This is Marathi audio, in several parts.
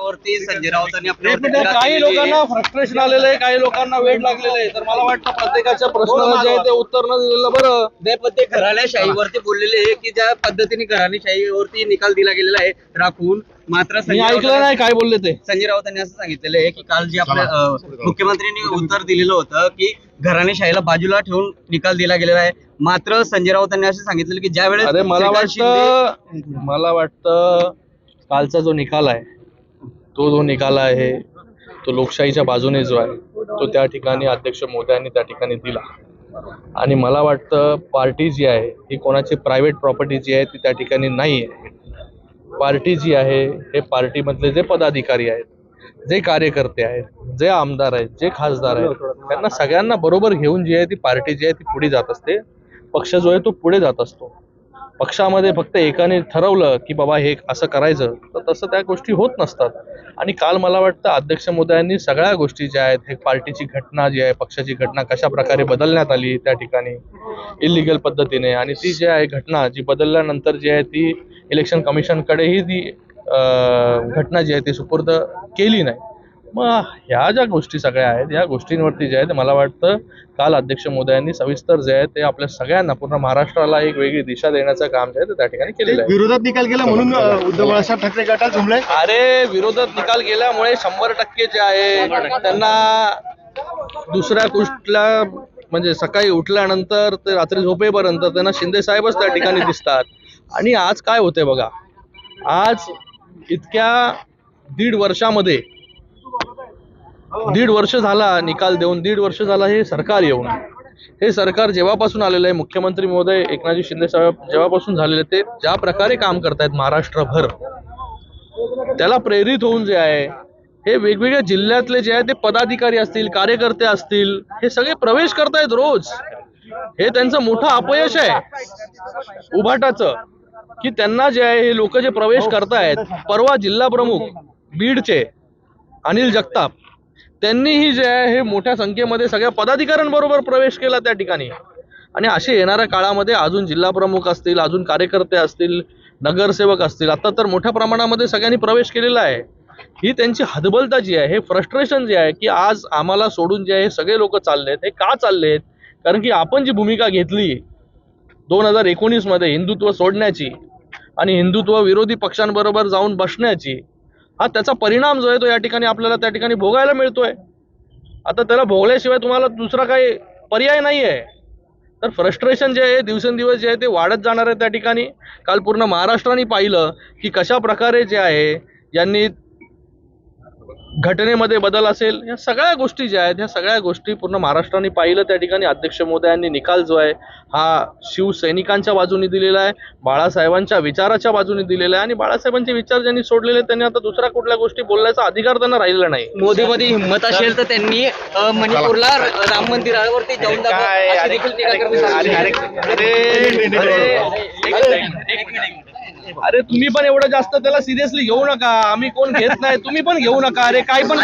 वरती संजय राऊतांनी टीका काही. लोकांना फ्रस्ट्रेशन आलेलं आहे काही लोकांना वेळ लागलेलं आहे. तर मला वाटतं प्रत्येकाच्या प्रश्नाला जे आहे ते उत्तर न दिलेलं बरं. नाही पण ते घराण्याशाहीवरती बोललेले आहे की ज्या पद्धतीने घराणेशाहीवरती निकाल दिला गेलेला आहे राखून मात्र मी ऐकलं राऊतांनी- नाही काय बोलले ते. संजय राऊतांनी असं सांगितलेलं आहे की काल जे आपल्या मुख्यमंत्र्यांनी उत्तर दिलेलं होतं की घराणेशाहीला बाजूला ठेवून निकाल दिला गेलेला आहे. मात्र संजय राऊतांनी असं सांगितलेलं की ज्या वेळेस अरे मला वाटतं मला वाटतं कालचा जो निकाल आहे तो जो निकाल आहे तो लोकशाहीच्या बाजूने जो आहे तो त्या ठिकाणी अध्यक्ष मोदयांनी त्या ठिकाणी दिला. आणि मला वाटतं पार्टी जी आहे ही कोणाची प्रायव्हेट प्रॉपर्टी जी आहे ती त्या ठिकाणी नाही आहे पार्टी जी आहे हे पार्टीमधले जे पदाधिकारी आहेत जे कार्यकर्ते आहेत जे आमदार आहेत जे खासदार आहेत त्यांना सगळ्यांना बरोबर घेऊन जी आहे ती पार्टी जी आहे ती पुढे जात असते. पक्ष जो आहे तो पुढे जात असतो. पक्षामध्ये फक्त एकाने ठरवलं की बाबा हे असं करायचं तर तसं त्या गोष्टी होत नसतात. आणि काल मला वाटतं अध्यक्ष मोदयांनी सगळ्या गोष्टी ज्या आहेत हे पार्टीची घटना जी आहे पक्षाची घटना कशा प्रकारे बदलण्यात आली त्या ठिकाणी इलिगल पद्धतीने. आणि ती जी आहे घटना जी बदलल्यानंतर जी आहे ती इलेक्शन कमिशनकडेही ती घटना जी आहे ती सुपूर्द केली नाही. मग ह्या ज्या गोष्टी सगळ्या आहेत या गोष्टींवरती जे आहे ते मला वाटतं काल अध्यक्ष मोदयांनी सविस्तर जे आहे ते आपल्या सगळ्यांना पूर्ण महाराष्ट्राला एक वेगळी दिशा देण्याचं काम जे आहे ते त्या ठिकाणी केलेलं आहे. विरोधात निकाल गेला म्हणून उद्धव बाळासाहेब ठाकरे गटात अरे विरोधात निकाल गेल्यामुळे शंभर टक्के जे आहे त्यांना दुसऱ्या कुठल्या म्हणजे सकाळी उठल्यानंतर ते रात्री झोपेपर्यंत त्यांना शिंदे साहेबच त्या ठिकाणी दिसतात. आणि आज काय होते बघा आज इतक्या दीड वर्षामध्ये दीड वर्ष झाला निकाल देऊन दीड वर्ष झाला हे सरकार येऊन. हे सरकार जेव्हापासून आलेलं आहे मुख्यमंत्री महोदय एकनाथजी शिंदे साहेब जेव्हापासून झालेले ते ज्या प्रकारे काम करतायत महाराष्ट्रभर त्याला प्रेरित होऊन जे आहे हे वेगवेगळ्या जिल्ह्यातले जे आहे ते पदाधिकारी असतील कार्यकर्ते असतील हे सगळे प्रवेश करतायत रोज. हे त्यांचं मोठं अपयश आहे. उभाटाचं. की त्यांना जे आहे हे लोक जे प्रवेश करतायत परवा जिल्हा प्रमुख बीडचे अनिल जगताप त्यांनीही जे आहे हे मोठ्या संख्येमध्ये सगळ्या पदाधिकाऱ्यांबरोबर प्रवेश केला त्या ठिकाणी. आणि असे येणाऱ्या काळामध्ये अजून जिल्हा प्रमुख असतील अजून कार्यकर्ते असतील नगरसेवक असतील आता तर मोठ्या प्रमाणामध्ये सगळ्यांनी प्रवेश केलेला आहे. ही त्यांची हदबलता जी आहे हे फ्रस्ट्रेशन जे आहे की आज आम्हाला सोडून जे आहे सगळे लोक चाललेत हे का चाललेत? कारण की आपण जी भूमिका घेतली दोन हजार एकोणीसमध्ये हिंदुत्व सोडण्याची आणि हिंदुत्व विरोधी पक्षांबरोबर जाऊन बसण्याची हा त्याचा परिणाम जो आहे तो या ठिकाणी आपल्याला त्या ठिकाणी भोगायला मिळतोय. आता त्याला भोगल्याशिवाय तुम्हाला दुसरा काही पर्याय नाही आहे तर फ्रस्ट्रेशन जे आहे दिवसेंदिवस जे आहे ते वाढत जाणार आहे त्या ठिकाणी. काल पूर्ण महाराष्ट्राने पाहिलं की कशा प्रकारे जे आहे यांनी घटनेमध्ये बदल असेल या सगळ्या गोष्टी ज्या आहेत ह्या सगळ्या गोष्टी पूर्ण महाराष्ट्राने पाहिलं. त्या ठिकाणी अध्यक्ष मोदयांनी निकाल जो आहे हा शिवसैनिकांच्या बाजूने दिलेला आहे बाळासाहेबांच्या विचाराच्या बाजूने दिलेला आहे. आणि बाळासाहेबांचे विचार ज्यांनी सोडलेले आहेत, त्यांनी आता दुसऱ्या कुठल्या गोष्टी बोलण्याचा अधिकार त्यांना राहिलेला नाही. मोदीमध्ये हिंमत असेल तर त्यांनी मणिपूरला राम मंदिरावरती जाऊन. अरे अरे तुम्ही पण एवढं जास्त त्याला सिरियसली घेऊ नका. आम्ही कोण घेत नाही. तुम्ही पण घेऊ नका. अरे काय पण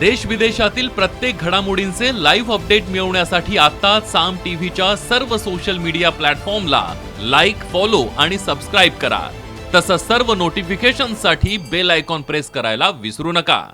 देश विदेशातील प्रत्येक घडामोडींचे लाईव्ह अपडेट मिळवण्यासाठी आता साम टीव्हीच्या सर्व सोशल मीडिया प्लॅटफॉर्मला लाईक फॉलो आणि सबस्क्राईब करा. तसंच सर्व नोटिफिकेशनसाठी बेल आयकॉन प्रेस करायला विसरू नका.